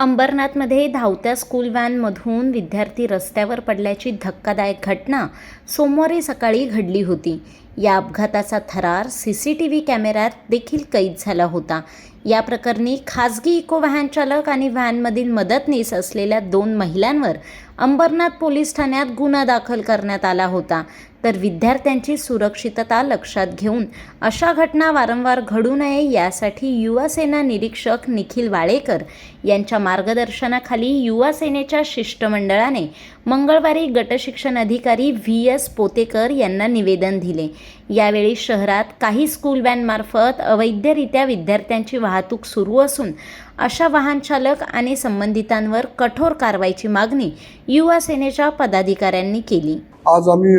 अंबरनाथमध्ये धावत्या स्कूल व्हॅनमधून विद्यार्थी रस्त्यावर पडल्याची धक्कादायक घटना सोमवारी सकाळी घडली होती. या अपघाताचा थरार सी सी टी व्ही कॅमेऱ्यात देखील कैद झाला होता. या प्रकरणी खाजगी इको व्हॅन चालक आणि व्हॅनमधील मदतनीस असलेल्या दोन महिलांवर अंबरनाथ पोलीस ठाण्यात गुन्हा दाखल करण्यात आला होता. तर विद्यार्थ्यांची सुरक्षितता लक्षात घेऊन अशा घटना वारंवार घडू नये यासाठी युवासेना निरीक्षक निखिल वाळेकर यांच्या मार्गदर्शनाखाली युवासेनेच्या शिष्टमंडळाने मंगळवारी गटशिक्षण अधिकारी व्ही एस पोतेकर यांना निवेदन दिले. यावेळी शहरात काही स्कूल व्हॅनमार्फत अवैधरित्या विद्यार्थ्यांची वाहतूक सुरू असून अशा वाहनचालक आणि संबंधितांवर कठोर कारवाईची मागणी युवा सेनेच्या पदाधिकाऱ्यांनी केली. आज आम्ही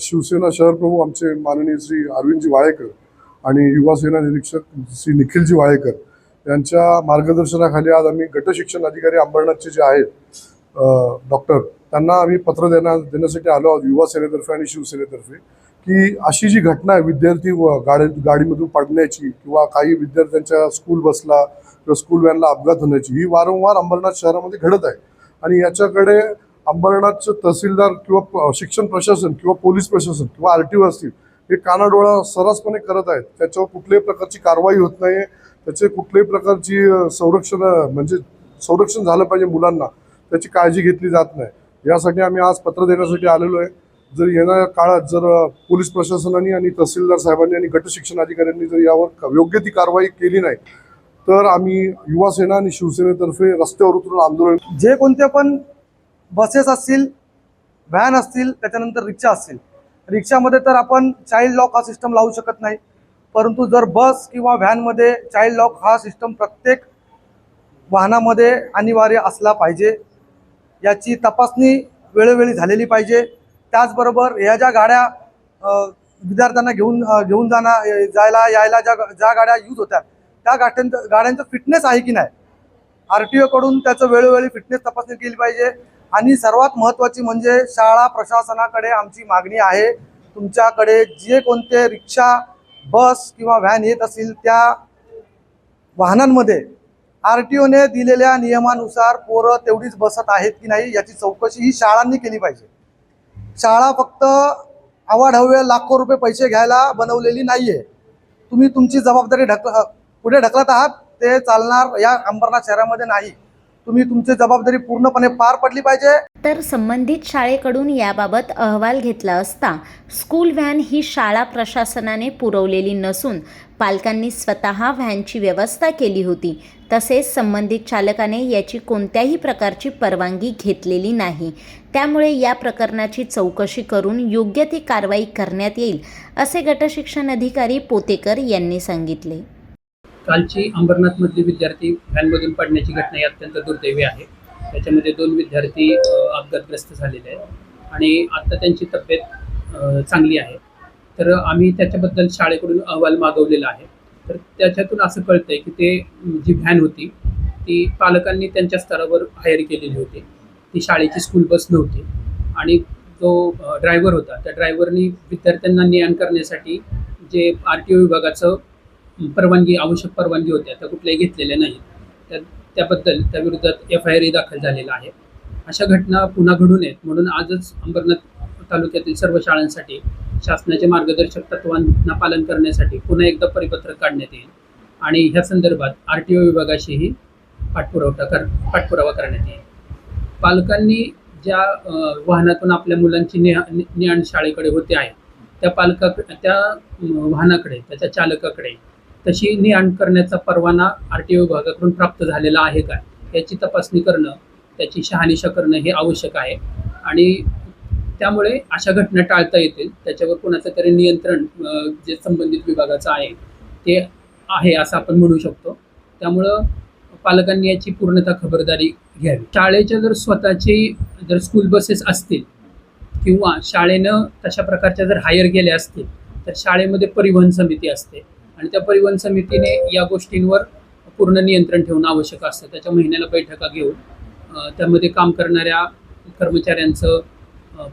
शिवसेना शहर प्रमुख आमचे माननीय श्री अरविंदजी वाळेकर आणि युवासेना निरीक्षक श्री निखिलजी वाळेकर यांच्या मार्गदर्शनाखाली आज आम्ही गटशिक्षण अधिकारी अंबरनाथचे जे आहेत डॉक्टर त्यांना आम्ही पत्र देण्या देण्यासाठी आलो आहोत युवा सेनेतर्फे आणि शिवसेनेतर्फे की अशी जी घटना आहे विद्यार्थी व गाडी गाडीमधून पडण्याची किंवा काही विद्यार्थ्यांच्या स्कूल बसला किंवा स्कूल व्हॅनला अपघात होण्याची ही वारंवार अंबरनाथ शहरामध्ये घडत आहे. आणि याच्याकडे अंबरनाथचं तहसीलदार किंवा प- शिक्षण प्रशासन किंवा पोलीस प्रशासन किंवा आर टी ओ असतील हे कानाडोळा सर्रासपणे करत आहेत. त्याच्यावर कुठल्याही प्रकारची कारवाई होत नाही त्याचे कुठल्याही प्रकारची संरक्षण म्हणजे संरक्षण झालं पाहिजे मुलांना त्याची काळजी घेतली जात नाही. यासाठी आम्ही आज पत्र देण्यासाठी आलेलो आहे. जर येणाऱ्या काळात जर पोलीस प्रशासनाने आणि तहसीलदार साहेबांनी आणि गट शिक्षण अधिकाऱ्यांनी जर यावर योग्य ती कारवाई केली नाही तर आम्ही युवा सेना आणि शिवसेनेतर्फे रस्त्यावर उतरून आंदोलन जे कोणत्या पण बसेस असतील व्हॅन असतील त्याच्यानंतर रिक्षा असतील. रिक्षामध्ये तर आपण चाइल्ड लॉक हा सिस्टम लावू शकत नाही. परंतु जर बस किंवा व्हॅनमध्ये चाइल्ड लॉक हा सिस्टम प्रत्येक वाहनामध्ये अनिवार्य असला पाहिजे याची तपासणी वेळोवेळी झालेली पाहिजे. त्याचबरोबर ह्या ज्या गाड्या विद्यार्थ्यांना घेऊन घेऊन जाणं जायला यायला ज्या ज्या गाड्या यूज होत्या त्या गाड्यांचं गाड्यांचं फिटनेस आहे की नाही? आर टी ओकडून त्याचं वेळोवेळी फिटनेस तपासणी केली पाहिजे. आणि सर्वात महत्त्वाची म्हणजे शाळा प्रशासनाकडे आमची मागणी आहे. तुमच्याकडे जे कोणते रिक्षा बस किंवा व्हॅन येत असतील त्या वाहनांमध्ये आर टी ओने दिलेल्या नियमानुसार पोरं तेवढीच बसत आहेत की नाही याची चौकशी ही शाळांनी केली पाहिजे. शाळा फक्त आवाढव्य लाखो रुपये पैसे घ्यायला बनवलेली नाही आहे तुम्ही तुमची जबाबदारी ढक पुढे ढकलत आहात ते चालणार या अंबरनाथ शहरामध्ये नाही. तुम्ही तुमची जबाबदारी पूर्णपणे पार पडली पाहिजे. तर संबंधित शाळेकडून याबाबत अहवाल घेतला असता स्कूल व्हॅन ही शाळा प्रशासनाने पुरवलेली नसून पालकांनी स्वतः व्हॅनची व्यवस्था केली होती. तसेच संबंधित चालकाने याची कोणत्याही प्रकारची परवानगी घेतलेली नाही. त्यामुळे या प्रकरणाची चौकशी करून योग्य ती कारवाई करण्यात येईल असे गटशिक्षण अधिकारी पोतेकर यांनी सांगितले. कालची अंबरनाथमधली विद्यार्थी व्हॅनमधून पडण्याची घटना ही अत्यंत दुर्दैवी आहे. त्याच्यामध्ये दोन विद्यार्थी अपघातग्रस्त झालेले आहेत. आणि आत्ता त्यांची तब्येत चांगली आहे. तर आम्ही त्याच्याबद्दल शाळेकडून अहवाल मागवलेला आहे. तर त्याच्यातून असं कळतंय की ते जी व्हॅन होती ती पालकांनी त्यांच्या स्तरावर हायर केलेली होती. ती शाळेची स्कूल बस नव्हती. आणि जो ड्रायव्हर होता त्या ड्रायव्हरनी विद्यार्थ्यांना ने आण करण्यासाठी जे आर टी ओ विभागाचं परवानगी आवश्यक परवानगी होत्या त्या कुठल्याही घेतलेल्या नाहीत त्या त्याबद्दल त्या विरोधात एफ आय आरही दाखल झालेला आहे अशा घटना पुन्हा घडू नयेत म्हणून आजच अंबरनाथ तालुक्यातील सर्व शाळांसाठी शासनाचे मार्गदर्शक तत्वांना पालन करण्यासाठी पुन्हा एकदा परिपत्रक काढण्यात येईल आणि ह्या संदर्भात आर टी ओ विभागाशीही पाठपुरवठा कर पाठपुरावा करण्यात येईल पालकांनी ज्या वाहनातून आपल्या मुलांची नेहा ने शाळेकडे होते आहे त्या पालका त्या वाहनाकडे त्याच्या चालकाकडे तशी ने आण करण्याचा परवाना आर टी ओ विभागाकडून प्राप्त झालेला आहे का? याची तपासणी करणं त्याची शहानिशा करणं हे आवश्यक आहे. आणि त्यामुळे अशा घटना टाळता येतील. त्याच्यावर कोणाचं तरी नियंत्रण जे संबंधित विभागाचं आहे ते आहे असं आपण म्हणू शकतो. त्यामुळं पालकांनी याची पूर्णतः खबरदारी घ्यावी. शाळेच्या जर स्वतःची जर स्कूल बसेस असतील किंवा शाळेनं तशा प्रकारच्या जर हायर केल्या असतील तर शाळेमध्ये परिवहन समिती असते. आणि त्या परिवहन समितीने या गोष्टींवर पूर्ण नियंत्रण ठेवणं आवश्यक असतं. त्याच्या महिन्याला बैठका घेऊन त्यामध्ये काम करणाऱ्या कर्मचाऱ्यांचं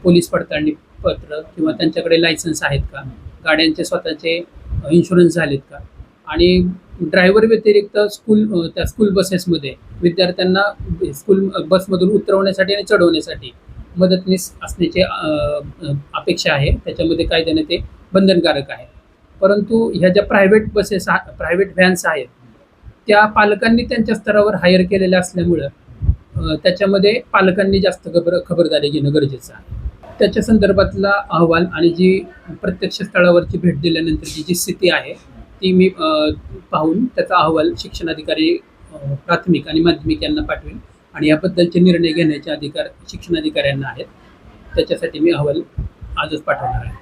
पोलीस पडताळणी पत्र किंवा त्यांच्याकडे लायसन्स आहेत का? गाड्यांचे स्वतःचे इन्शुरन्स झालेत का? आणि ड्रायव्हर व्यतिरिक्त स्कूल त्या स्कूल बसेसमध्ये विद्यार्थ्यांना स्कूल बसमधून उतरवण्यासाठी आणि चढवण्यासाठी मदतनीस असण्याची अपेक्षा आहे. त्याच्यामध्ये कायद्याने ते बंधनकारक आहे. परंतु ह्या ज्या प्रायव्हेट बसेस प्रायव्हेट व्हॅन्स आहेत त्या पालकांनी त्यांच्या स्तरावर हायर केलेल्या असल्यामुळं त्याच्यामध्ये पालकांनी जास्त खबर खबरदारी घेणं गरजेचं आहे. त्याच्या संदर्भातला अहवाल आणि जी प्रत्यक्ष स्थळावरची भेट दिल्यानंतरची जी स्थिती आहे ती मी पाहून त्याचा अहवाल शिक्षणाधिकारी प्राथमिक आणि माध्यमिक यांना पाठवेन आणि याबद्दलचे निर्णय घेण्याचे अधिकार शिक्षणाधिकाऱ्यांना आहेत. त्याच्यासाठी मी अहवाल आजच पाठवणार आहे.